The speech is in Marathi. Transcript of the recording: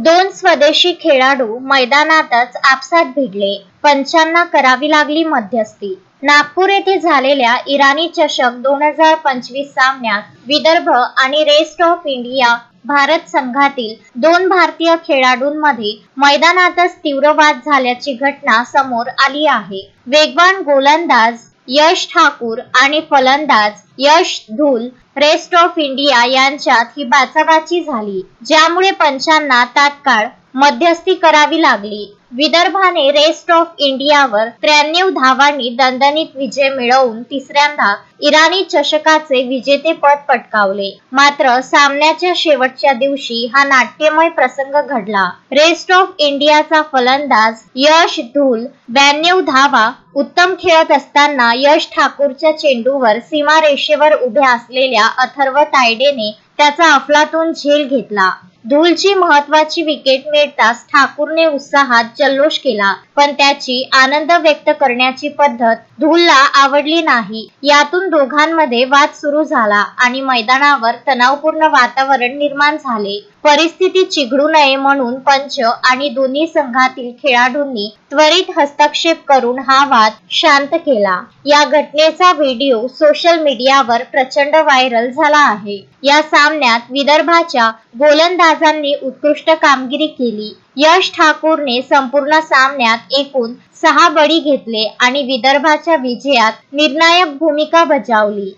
दोन स्वदेशी खेळाडू मैदानातच आपसात भिडले. पंचांना करावी लागली मध्यस्थी. नागपूर येथे झालेल्या इराणी चषक दोन हजार पंचवीस सामन्यात विदर्भ आणि रेस्ट ऑफ इंडिया भारत संघातील दोन भारतीय खेळाडूंमध्ये मैदानातच तीव्र वाद झाल्याची घटना समोर आली आहे. वेगवान गोलंदाज यश ठाकूर आणि फलंदाज यश धूल रेस्ट ऑफ इंडिया यांच्यात ही बाचाबाची झाली ज्यामुळे पंचांना तात्काळ मध्यस्थी करावी लागली. विदर्भाने रेस्ट ऑफ इंडियावर त्र्याण्णव धावांनी दणदणीत विजय मिळवून तिसऱ्यांदा इराणी चषकाचे विजेतेपद पटकावले. मात्र सामन्याच्या शेवटच्या दिवशी हा नाट्यमय प्रसंग घडला. रेस्ट ऑफ इंडियाचा फलंदाज यश धूल ब्याण्णव धावा उत्तम खेळत असताना यश ठाकूरच्या चेंडूवर सीमारेषेवर उभ्या असलेल्या अथर्व तायडेने त्याचा अफलातून झेल घेतला. धूलची महत्वाची विकेट मिळताच ठाकूरने उत्साहात जल्लोष केला पण त्याची आनंद व्यक्त करण्याची पद्धत धूलला आवडली नाही. यातून दोघांमध्ये वाद सुरू झाला आणि मैदानावर तणावपूर्ण वातावरण निर्माण झाले. परिस्थिती चिघडू नये म्हणून पंच आणि दोन्ही संघातील खेळाडूंनी त्वरित हस्तक्षेप करून हा वाद शांत केला. या घटनेचा व्हिडिओ सोशल मीडियावर प्रचंड व्हायरल झाला आहे. या सामन्यात विदर्भाच्या गोलंदाजांनी उत्कृष्ट कामगिरी केली. यश ठाकूरने संपूर्ण सामन्यात एकूण सहा बळी घेतले आणि विदर्भाच्या विजयात निर्णायक भूमिका बजावली.